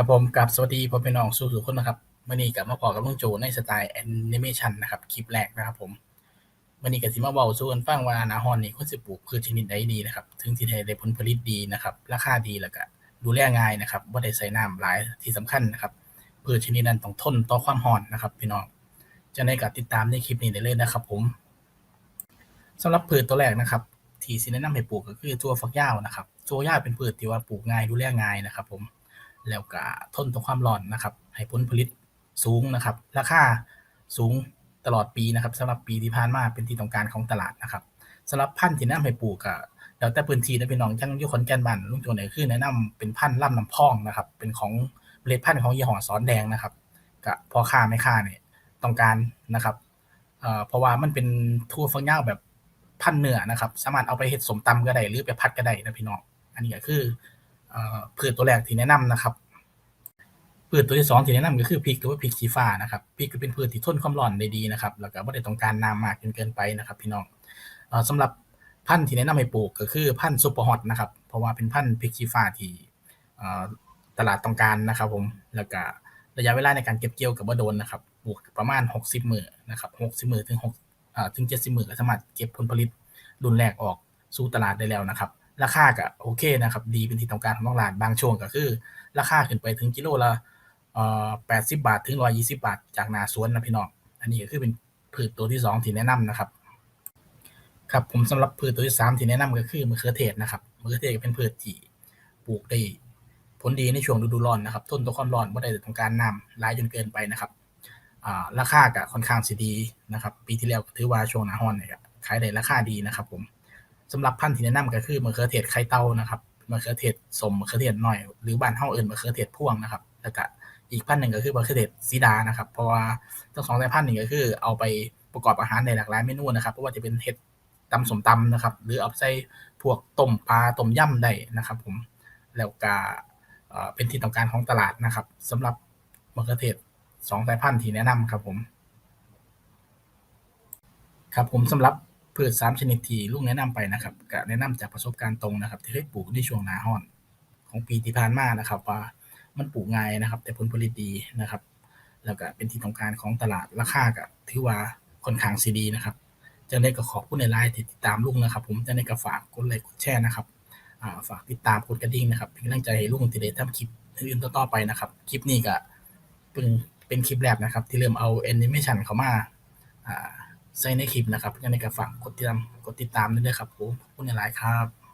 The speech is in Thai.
ครับผมกับสวัสดีพ่อพี่น้องสู่ทุกคนนะครับมื่อนี้กับมาพอกับลุงโจในสไตล์แอนิเมชันนะครับคลิปแรกนะครับผมมื่อนี้ก็สิมาเว้าสู่กันฟังว่านาฮอนนี่ควรสิปลูกพืชชนิดใดดีนะครับ ถึงสิให้ได้ผลผลิตดีนะครับ ราคาดีแล้วก็ดูแลง่ายนะครับบ่าได้ใส่น้ำหลายที่สำคัญนะครับพืชชนิดนั้นต้องทนต่อความร้อนนะครับ พี่น้องจะได้กับติดตามในคลิปนี้ได้เลยนะครับ ผมสำหรับพืชตัวแรกนะครับ ที่สิแนะนำให้ปลูกก็คือถั่วฝักยาวนะครับถั่วฝักยาวเป็นพืชที่ว่าปลูกง่ายดูแลง่ายนะครับ ผม แล้วก็ทนต่อความร้อนนะครับ ให้ผลผลิตสูงนะครับ ราคาสูงตลอดปีนะครับสำหรับปีที่ผ่านมาเป็นที่ต้องการของตลาดนะครับสำหรับพันธุ์ที่นะนำให้ปลูกก็แล้วแต่พื้นที่นะพี่น้องจังยู่ขอนแก่นบ้านลุงโจเนี่ยคือแนะนำเป็นพันธุ์ล่ำน้ำพองนะครับ เป็นของเมล็ดพันธุ์ของยี่ห้อสอนแดงนะครับก็พอค้าไม่ค้าเนี่ยต้องการนะครับเพราะว่ามันเป็นทั่วฝักยาวแบบพันธุ์เนื้อนะครับ สามารถเอาไปเฮ็ดสมตำก็ได้หรือไปผัดก็ได้นะพี่น้อง อันนี้ก็คือ พืชตัวแรกที่แนะนำนะครับ พืชตัวที่สองที่แนะนำก็คือพริกหรือว่าพริกชีฟ้านะครับพริกก็เป็นพืชที่ทนความร้อนได้ดีนะครับ แล้วก็บ่ได้ต้องการน้ำมากจนเกินไปนะครับ พี่น้องเอ่อสำหรับพันธุ์ที่แนะนำให้ปลูกก็คือพันธุ์ซุปเปอร์ฮอตนะครับ เพราะว่าเป็นพันธุ์พริกชีฟ้าที่เอ่อตลาดต้องการนะครับผมแล้วก็ระยะเวลาในการเก็บเกี่ยวก็บ่โดนนะครับปลูกประมาณ 60มือนะครับ60มือถึง6อ่าถึง 70มือก็สามารถเก็บผลผลิตรุ่นแรกออกสู่ตลาดได้แล้วนะครับ ราคาก็โอเคนะครับ ดีเป็นที่ต้องการของตลาดบางช่วงก็คือ ราคาขึ้นไปถึงกิโลละเอ่อ80บาท ถึง120บาท จากนาสวนนะพี่น้อง อันนี้ก็คือเป็นพืชตัวที่2ที่แนะนำนะครับ ครับผมสำหรับพืชตัวที่3ที่แนะนำก็คือมะเขือเทศนะครับมะเขือเทศเป็นพืชที่ปลูกได้ผลดีในช่วงฤดูร้อนนะครับทนต่อความร้อนบ่ได้ต้องการน้ำหลายจนเกินไปนะครับราคาก็ค่อนข้างสิดีนะครับ ปีที่แล้วถือว่าช่วงหน้าร้อนเนี่ยขายได้ราคาดีนะครับผม สำหรับพันธุ์ที่แนะนำก็คือมะเขือเทศไข่เต่านะครับมะเขือเทศสมมะเขือเทศหน้อย หรือบ้านเฮาเอิ้นมะเขือเทศพ่วงนะครับแล้วก็อีกพันธุ์หนึ่งก็คือมะเขือเทศสีดานะครับ เพราะว่าทั้งสองสายพันธุ์นี้ก็คือเอาไปประกอบอาหารได้หลากหลายเมนูนะครับเพราะว่าจะเป็นเห็ดตำสมตำนะครับ หรือเอาไปใส่พวกต้มปลาต้มยำได้นะครับ ผมแล้วก็เอ่อเป็นที่ต้องการของตลาดนะครับสำหรับมะเขือเทศสองสายพันธุ์ที่แนะนำครับผม ครับผมสำหรับ พืชสามชนิดที่ลุงแนะนำไปนะครับก็แนะนำจากประสบการณ์ตรงนะครับ ที่เคยปลูกในช่วงหน้าร้อน ของปีที่ผ่านมานะครับ ว่ามันปลูกง่ายนะครับ แต่ผลผลิตดีนะครับ แล้วก็เป็นที่ต้องการของตลาดราคาก็ถือว่าค่อนข้างสิดีนะครับจังได๋ก็ขอบคุณหลายๆที่ติดตามลุงนะครับ ผมจังได๋ก็ฝากกดไลค์กดแชร์นะครับฝากติดตามกดกระดิ่งนะครับเป็นกำลังใจให้ลุงที่ได้ทำคลิปอื่นต่อๆไปนะครับคลิปนี้ก็เพิ่งเป็นคลิปแรกนะครับ ที่เริ่มเอาแอนิเมชันเข้ามาอ่า ใส่ในคลิปนะครับยังไงก็ฝากกดติดตามกดติดตามด้วยครับผมขอบคุณหลายครับ